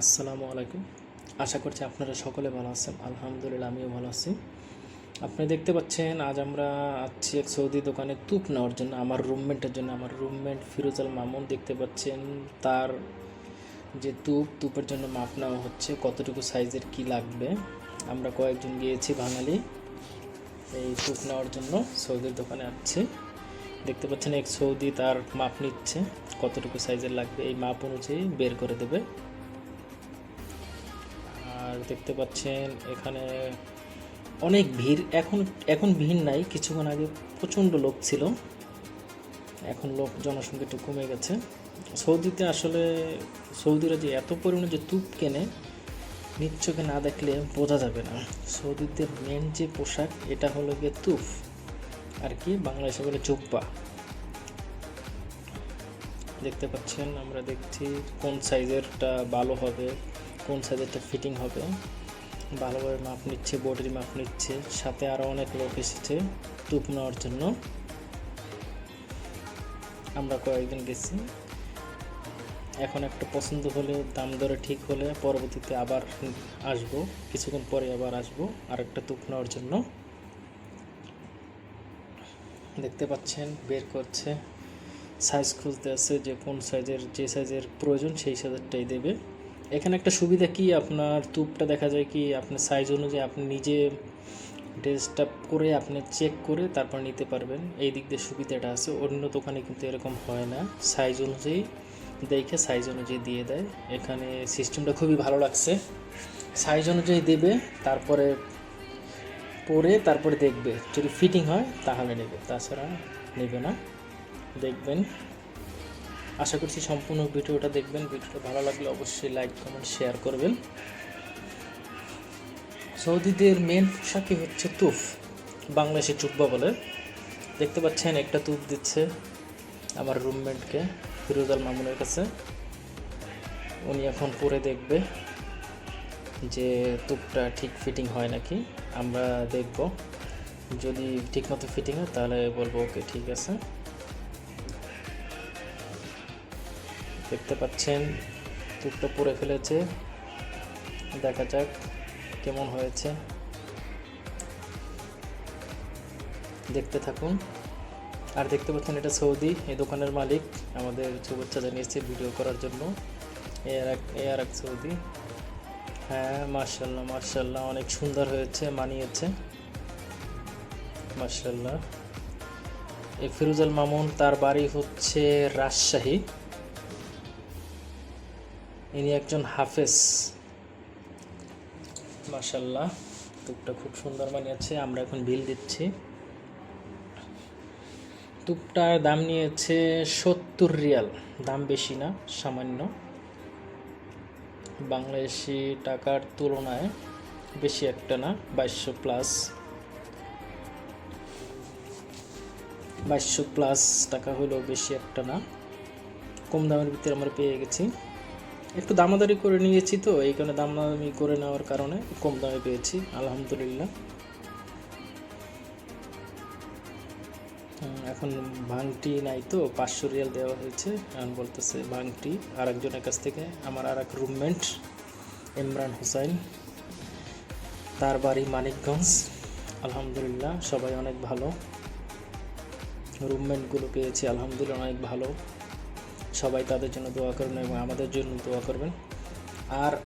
আসসালামু আলাইকুম। আশা করছি আপনারা সকলে ভালো আছেন। আলহামদুলিল্লাহ, আমিও ভালো আছি। আপনি দেখতে পাচ্ছেন, আজ আমরা আছি এক সৌদি দোকানে তুপ নেওয়ার জন্য, আমার রুমমেটের জন্য। আমার রুমমেট ফিরোজাল মামুন দেখতে পাচ্ছেন, তার যে তুপ, তুপের জন্য মাপ নেওয়া হচ্ছে, কতটুকু সাইজের কি লাগবে। আমরা কয়েকজন গিয়েছি, বাঙালি। এই তুপ নেওয়ার জন্য সৌদির দোকানে আসছি। দেখতে পাচ্ছেন, এক সৌদি তার মাপ নিচ্ছে, কতটুকু সাইজের লাগবে। এই মাপ অনুযায়ী বের করে দেবে। দেখতে পাচ্ছেন এখানে অনেক ভিড়। এখন এখন ভিড় নাই, কিছুক্ষণ আগে প্রচণ্ড লোক ছিল। এখন লোক, জনসংখ্যা একটু কমে গেছে। সৌদিতে আসলে সৌদিরা যে এত পরিমাণে যে তুপ কেনে চোখে না দেখলে বোঝা যাবে না। সৌদিদের মেন যে পোশাক, এটা হলো গিয়ে তুফ, আর কি বাংলাদেশে বলে জুব্বা। দেখতে পাচ্ছেন, আমরা দেখছি কোন সাইজেরটা ভালো হবে। কোন সাইজেরটা ফিটিং হবে। ভালোভাবে মাপ নিচ্ছে বডির মাপ নিচ্ছে, সাথে আরও অনেক লোক এসেছে টুপ নেওয়ার জন্য। আমরা কয়েকজন গেছি। এখন একটা পছন্দ হলে, দাম দরে ঠিক হলে পরবর্তীতে আবার আসব। কিছুক্ষণ পরে আবার আসব আর একটা তুপ নেওয়ার জন্য। দেখতে পাচ্ছেন, বের করছে। সাইজ খুঁজতে আছে যে কোন সাইজের যে সাইজের প্রয়োজন সেই সাইজেরটাই দেবে। এখানে একটা সুবিধা কি? আপনার তুপটা দেখা যায় কি? আপনার সাইজ অনুযায়ী আপনি নিজে ড্রেসটা করে আপনি চেক করে তারপর নিতে পারবেন। এই দিক দিয়ে সুবিধাটা আছে। অন্য দোকানে কিন্তু এরকম হয় না। সাইজ অনুযায়ী দেখে সাইজ অনুযায়ী দিয়ে দেয়। এখানে সিস্টেমটা খুবই ভালো লাগছে। সাইজ অনুযায়ী দেবে, তারপরে পরে তারপরে দেখবে। যদি ফিটিং হয়, তাহলে নেবে। তাছাড়া নেবে না। দেখবেন। আশা করছি সম্পূর্ণ ভিডিওটা দেখবেন। ভিডিওটা ভালো লাগলে অবশ্যই লাইক কমেন্ট শেয়ার করবেন। সৌদিদের মেন পোশাকই হচ্ছে তুফ, বাংলাদেশে চুব্বা বলে। দেখতে পাচ্ছেন, একটা তুপ দিচ্ছে আমার রুমমেটকে ফিরোজাল মামুনের কাছে। উনি এখন পরে দেখবে যে তুপটা ঠিক ফিটিং হয় নাকি। আমরা দেখব। যদি ঠিকমতো ফিটিং হয়, তাহলে বলব ওকে ঠিক আছে। দেখতে পাচ্ছেন তুপটা পরে ফেলেছে। দেখা যাক কেমন হয়েছে। দেখতে থাকুন। আর দেখতে পাচ্ছেন, এটা সৌদি, এই দোকানের মালিক। আমাদের শুভেচ্ছা জানিয়েছে ভিডিও করার জন্য। এ আর এক সৌদি। হ্যাঁ মার্শাল্লাহ মার্শাল্লাহ অনেক সুন্দর হয়েছে, মানিয়েছে। মার্শাল্লাহ এই ফিরোজাল মামুন, তার বাড়ি হচ্ছে রাজশাহী। ইনি একজন হাফেজ। মাশাল্লাহ তুপটা খুব সুন্দর মানিয়েছে আমরা এখন বিল দিচ্ছি। তুপটার দাম নিয়েছে সত্তর রিয়াল, দাম বেশি না, সামান্য। বাংলাদেশি টাকার তুলনায় বেশি একটা না, বাইশশো প্লাস। বাইশশো প্লাস টাকা হলেও বেশি একটা না। কম দামের ভিতরে আমরা পেয়ে গেছি। একটু দামাদারি করে নিয়েছি তো, এই কারণে দামাদামি করে নেওয়ার কারণে কম দামে পেয়েছি, আলহামদুলিল্লাহ। এখন ভাংটি নাই তো, পাঁচশো রিয়াল দেওয়া হয়েছে, এখন বলতেছে ভাংটি আর একজনের কাছ থেকে, আমার আর এক রুমমেট ইমরান হুসাইন, তার বাড়ি মানিকগঞ্জ, আলহামদুলিল্লাহ, সবাই অনেক ভালো। রুমমেটগুলো পেয়েছি, আলহামদুলিল্লাহ, অনেক ভালো। সবাই তাদের জন্য দোয়া করবেন এবং আমাদের জন্য দোয়া করবেন। আর